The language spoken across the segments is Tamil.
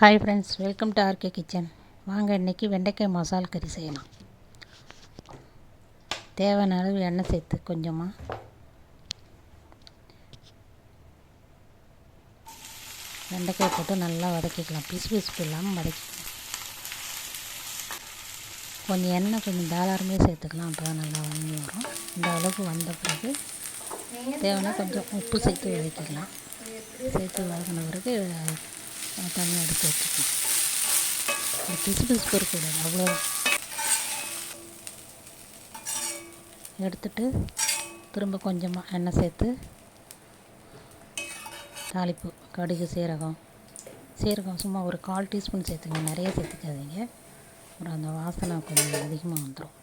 Hi friends welcome to RK kitchen வாங்க இன்றைக்கி வெண்டைக்காய் மசால் கறி செய்யலாம். தேவையான அளவு எண்ணெய் சேர்த்து கொஞ்சமாக வெண்டைக்காய் போட்டு நல்லா வதக்கிக்கலாம். பிசு பிசுப்பு இல்லாமல் வதக்கிக்கலாம். கொஞ்சம் எண்ணெய் கொஞ்சம் தாராளமே சேர்த்துக்கலாம். அப்போ தான் நல்லா வதங்கி வரும். இந்த அளவுக்கு வந்த பிறகு தேவைன்னா கொஞ்சம் உப்பு சேர்த்து வதக்கிக்கலாம். சேர்த்து வதக்கின பிறகு தனியாக எடுத்து வச்சுக்கலாம் அது பிசு பிசுப்பு இருக்கக்கூடாது அவ்வளோ எடுத்துட்டு திரும்ப கொஞ்சமாக எண்ணெய் சேர்த்து தாளிப்பு கடுகு சீரகம். சீரகம் சும்மா ஒரு கால் டீஸ்பூன் சேர்த்துங்க நிறைய சேர்த்துக்காதீங்க. அப்புறம் அந்த வாசனை கொஞ்சம் அதிகமாக வந்துடும்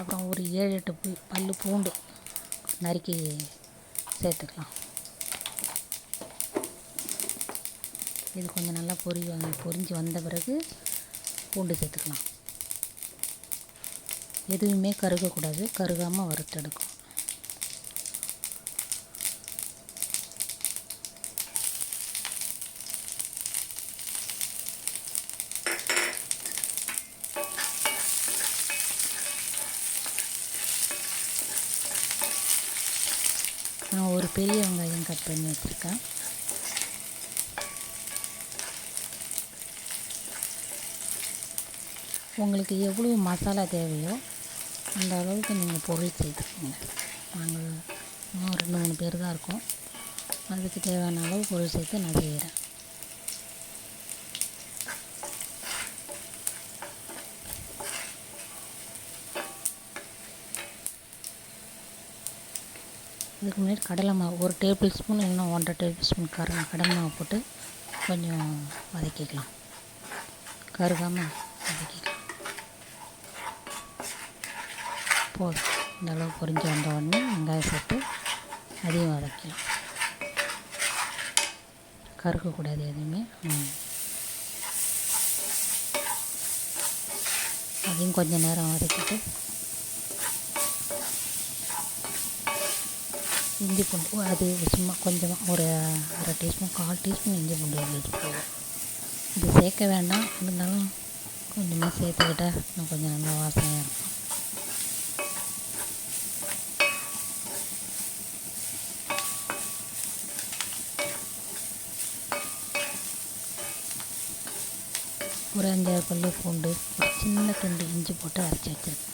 அப்புறம் ஒரு ஏழு எட்டு பு பல் பூண்டு நறுக்கி சேர்த்துக்கலாம். இது கொஞ்சம் நல்லா பொரி பொரிஞ்சு வந்த பிறகு பூண்டு சேர்த்துக்கலாம். எதுவுமே கருகக்கூடாது கருகாமல் வறுத்தெடுக்கும் நான் ஒரு பெரிய வெங்காயம் கட் பண்ணி வச்சுருக்கேன். உங்களுக்கு எவ்வளோ மசாலா தேவையோ அந்த அளவுக்கு நீங்கள் பொருள் சேர்த்துக்கோங்க. நாங்கள் இன்னும் ரெண்டு மூணு பேர் தான் இருக்கோம். அதுக்கு தேவையான அளவு பொருள் சேர்த்து நான் செய்கிறேன் இதுக்கு முன்னாடி கடலை மாவு ஒரு டேபிள் ஸ்பூன் இல்லைன்னா ஒன்றரை டேபிள் ஸ்பூன் கரு கடலை மாவு போட்டு கொஞ்சம் வதக்கிக்கலாம். கருகாமல் வதக்கிக்கலாம். போதும். இந்த அளவு பொரிஞ்சு வந்த உடனே வெங்காயம் சேர்த்து அதையும் வதக்கலாம் கருக்கக்கூடாது எதுவுமே. அதையும் கொஞ்சம் நேரம் வதக்கிட்டு இஞ்சி பூண்டு. அது சும்மா கொஞ்சமாக ஒரு அரை டீஸ்பூன் கால் டீஸ்பூன் இஞ்சி பூண்டு போதும். இது சேர்க்க வேண்டாம். இருந்தாலும் கொஞ்சமாக சேர்த்துக்கிட்டால் இன்னும் கொஞ்சம் நல்லா வாசனையாக இருக்கும். ஒரு அஞ்சாறு பல்லு பூண்டு ஒரு சின்ன துண்டு இஞ்சி போட்டு அரைச்சி வச்சுருக்கேன்.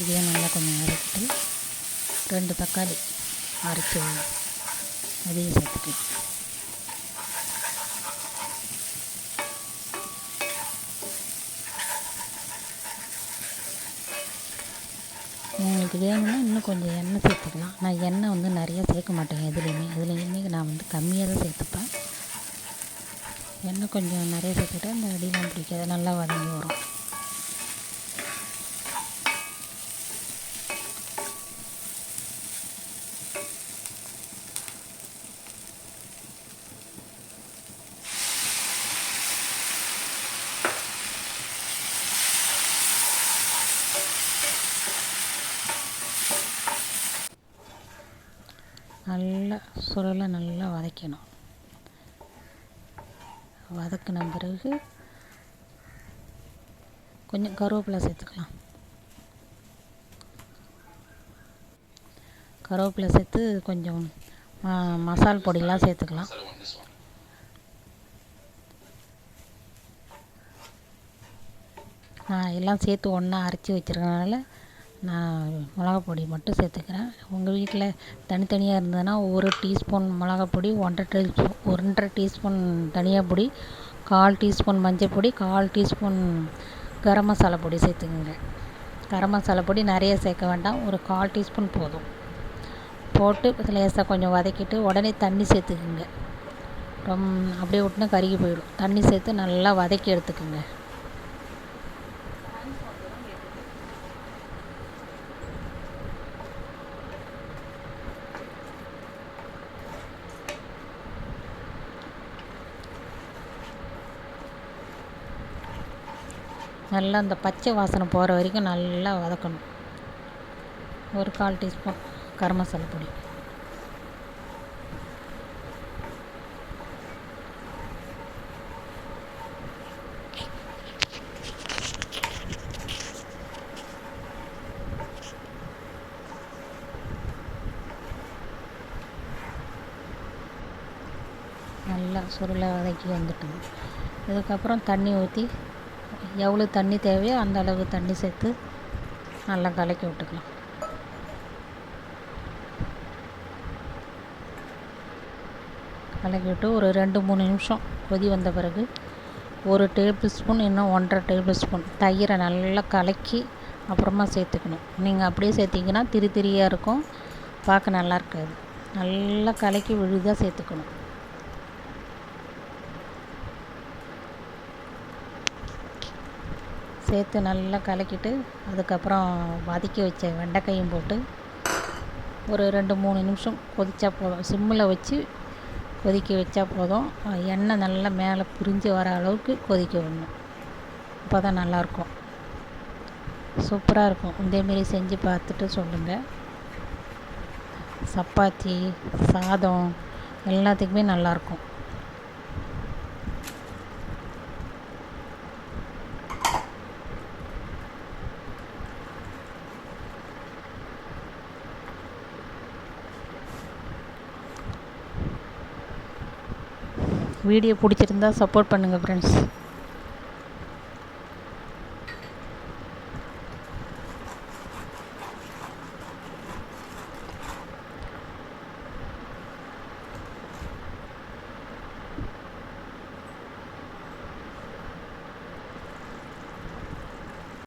இதையும் நல்லா கொஞ்சம் அரைச்சிட்டு ரெண்டு தக்காளி அரைச்சி அதையும் சேர்த்துக்கலாம். உங்களுக்கு வேணும்னா இன்னும் கொஞ்சம் எண்ணெய் சேர்த்துக்கலாம். நான் எண்ணெய் வந்து நிறையா சேர்க்க மாட்டேன் எதுலேயுமே. எதுலேயுமே நான் வந்து கம்மியாக தான் சேர்த்துப்பேன். எண்ணெய் கொஞ்சம் நிறைய சேர்த்துக்கிட்டா அந்த அடியெலாம் பிடிக்காது. நல்லா வதங்கி வரும். நல்லா சுருளை நல்லா வதக்கணும். வதக்கின பிறகு கொஞ்சம் கருவேப்பிலை சேர்த்துக்கலாம். கருவேப்பிலை சேர்த்து கொஞ்சம் மசால் பொடியெலாம் சேர்த்துக்கலாம். நான் எல்லாம் சேர்த்து ஒன்றா அரைச்சி வச்சுருக்கனால நான் மிளகா பொடி மட்டும் சேர்த்துக்கிறேன். உங்கள் வீட்டில் தனித்தனியாக இருந்ததுன்னா ஒரு டீஸ்பூன் மிளகா பொடி ஒன்றரை டீஸ்பூன் ஒன்றரை டீஸ்பூன் தனியா பொடி கால் டீஸ்பூன் மஞ்சள் பொடி கால் டீஸ்பூன் கரம் மசாலா பொடி சேர்த்துக்குங்க. கரம் மசாலா பொடி நிறைய சேர்க்க வேண்டாம். ஒரு கால் டீஸ்பூன் போதும். போட்டு லேசாக கொஞ்சம் வதக்கிட்டு உடனே தண்ணி சேர்த்துக்குங்க. ரொம் அப்படியே விட்டுனா கருகி போயிடும். தண்ணி சேர்த்து நல்லா வதக்கி எடுத்துக்கோங்க. நல்லா அந்த பச்சை வாசனை போகிற வரைக்கும் நல்லா வதக்கணும். ஒரு கால் டீஸ்பூன் கரம் மசாலா பொடி. நல்லா சுருளை வதக்கி வந்துட்டோம். இதுக்கப்புறம் தண்ணி ஊற்றி எவ்வளோ தண்ணி தேவையோ அந்த அளவு தண்ணி சேர்த்து நல்லா கலக்கி விட்டுக்கலாம். கலக்கி விட்டு ஒரு ரெண்டு மூணு நிமிஷம் கொதி வந்த பிறகு ஒரு டேபிள் ஸ்பூன் இன்னும் ஒன்றரை டேபிள் ஸ்பூன் தயிரை நல்லா கலக்கி அப்புறமா சேர்த்துக்கணும். நீங்கள் அப்படியே சேர்த்திங்கன்னா திரி திரியாக இருக்கும். பார்க்க நல்லா இருக்காது. நல்லா கலக்கி விழுதாக சேர்த்துக்கணும். சேர்த்து நல்லா கலக்கிட்டு அதுக்கப்புறம் வதக்கி வச்ச வெண்டைக்காயும் போட்டு ஒரு ரெண்டு மூணு நிமிஷம் கொதித்தா போதும். சிம்மில் வச்சு கொதிக்க வச்சா போதும். எண்ணெய் நல்லா மேலே பிரிஞ்சு வர அளவுக்கு கொதிக்க விடணும். அப்போ தான் நல்லாயிருக்கும். சூப்பராக இருக்கும். இதேமாரி செஞ்சு பார்த்துட்டு சொல்லுங்கள் சப்பாத்தி சாதம் எல்லாத்துக்குமே நல்லாயிருக்கும். வீடியோ பிடிச்சிருந்தா சப்போர்ட் பண்ணுங்கள் ஃப்ரெண்ட்ஸ்